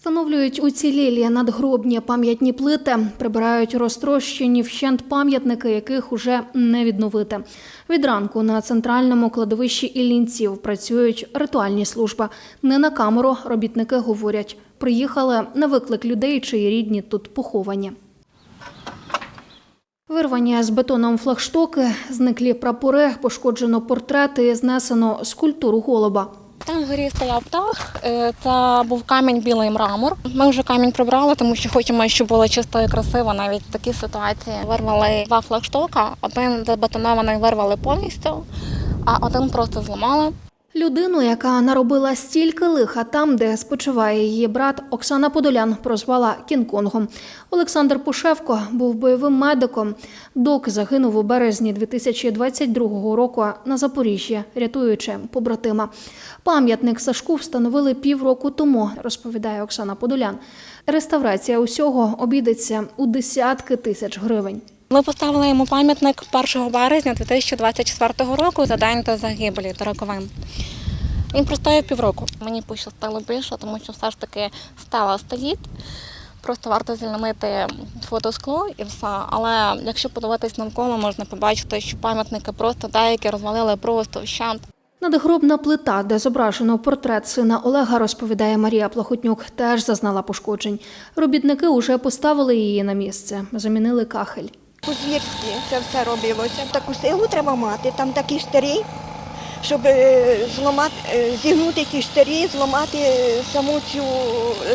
Встановлюють уцілілі надгробні пам'ятні плити, прибирають розтрощені вщент пам'ятники, яких уже не відновити. Від ранку на центральному кладовищі Іллінців працюють ритуальні служби. Не на камеру робітники говорять, приїхали на виклик людей, чиї рідні тут поховані. Вирвані з бетоном флагштоки, зниклі прапори, пошкоджено портрети знесено скульптуру голуба. Там вгорі стояв птах, е, це був камінь білий мрамор. Ми вже камінь прибрали, тому що хочемо, щоб було чисто і красиво. Навіть в такій ситуації вирвали два флагштока, один забетонований вирвали повністю, а один просто зламали. Людину, яка наробила стільки лиха там, де спочиває її брат, Оксана Подолян прозвала Кінг-Конгом. Олександр Пушевко був бойовим медиком. Док загинув у березні 2022 року на Запоріжжі, рятуючи побратима. Пам'ятник Сашку встановили півроку тому, розповідає Оксана Подолян. Реставрація усього обійдеться у десятки тисяч гривень. Ми поставили йому пам'ятник 1 березня 2024 року за день до загибелі до роковин. Він простояв півроку. Мені пощастило більше, тому що все ж таки стела стоїть. Просто варто звільнити фотоскло і все. Але якщо подивитись навколо, можна побачити, що пам'ятники просто деякі розвалили просто вщент. Надгробна плита, де зображено портрет сина Олега, розповідає Марія Плахотнюк, теж зазнала пошкоджень. Робітники уже поставили її на місце, замінили кахель. По-звірськи це все робилося. Таку силу треба мати, там такі штирі, щоб е, зламати, е, зігнути ті штирі, зламати е, саму цю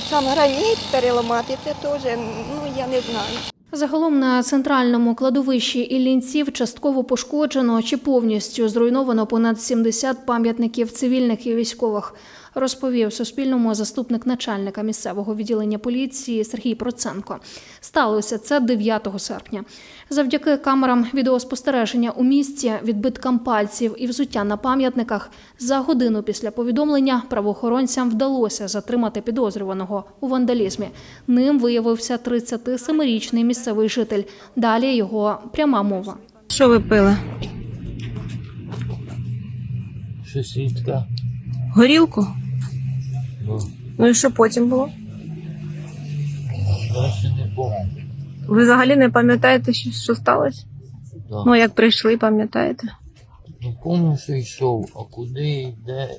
сам граніт, переламати. Це теж, ну я не знаю. Загалом на центральному кладовищі Іллінців частково пошкоджено чи повністю зруйновано понад 70 пам'ятників цивільних і військових, розповів Суспільному заступник начальника місцевого відділення поліції Сергій Проценко. Сталося це 9 серпня. Завдяки камерам відеоспостереження у місті, відбиткам пальців і взуття на пам'ятниках за годину після повідомлення правоохоронцям вдалося затримати підозрюваного у вандалізмі. Ним виявився 37-річний місцевий житель. Далі його пряма мова. Що ви пили? Щось рідка. Горілку? Ну, Ну і що потім було? краще не помню. Ви взагалі не пам'ятаєте, що, що сталося? Да. Ну, як прийшли, пам'ятаєте? Ну, помню, що йшов, а куди, де,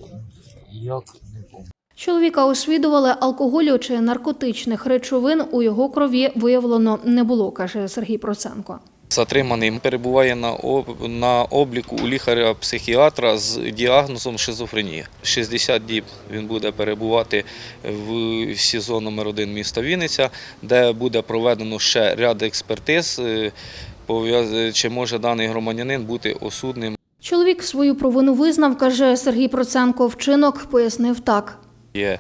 і як, не помню. Чоловіка освідували алкоголю чи наркотичних речовин. У його крові виявлено не було, каже Сергій Проценко. Затриманий перебуває на на обліку у лікаря-психіатра з діагнозом шизофренія. 60 діб він буде перебувати в СІЗО номер 1 міста Вінниця, де буде проведено ще ряд експертиз, е, чи може даний громадянин бути осудним Чоловік свою провину визнав, каже Сергій Проценко. Вчинок пояснив так. Є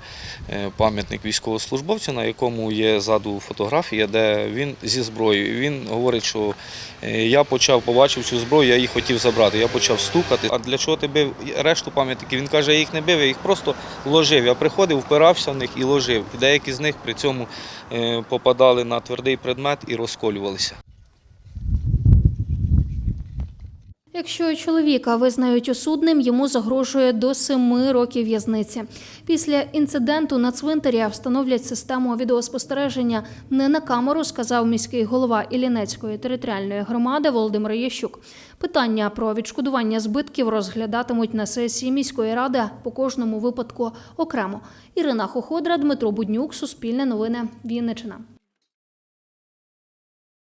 е, пам'ятник військовослужбовцю, на якому є ззаду фотографія, де він зі зброєю. Він говорить, що е, я почав, побачив цю зброю, я її хотів забрати. Я почав стукати. А для чого ти бив решту пам'ятників? Він каже, я їх не бив, я їх просто ложив. Я приходив, впирався в них і ложив. Деякі з них при цьому е, попадали на твердий предмет і розколювалися. Якщо чоловіка визнають осудним, йому загрожує до семи років в'язниці. Після інциденту на цвинтарі встановлять систему відеоспостереження не на камеру, сказав міський голова Іллінецької територіальної громади Володимир Ящук. Питання про відшкодування збитків розглядатимуть на сесії міської ради по кожному випадку окремо. Ірина Хоходра, Дмитро Буднюк, Суспільне новини, Вінниччина.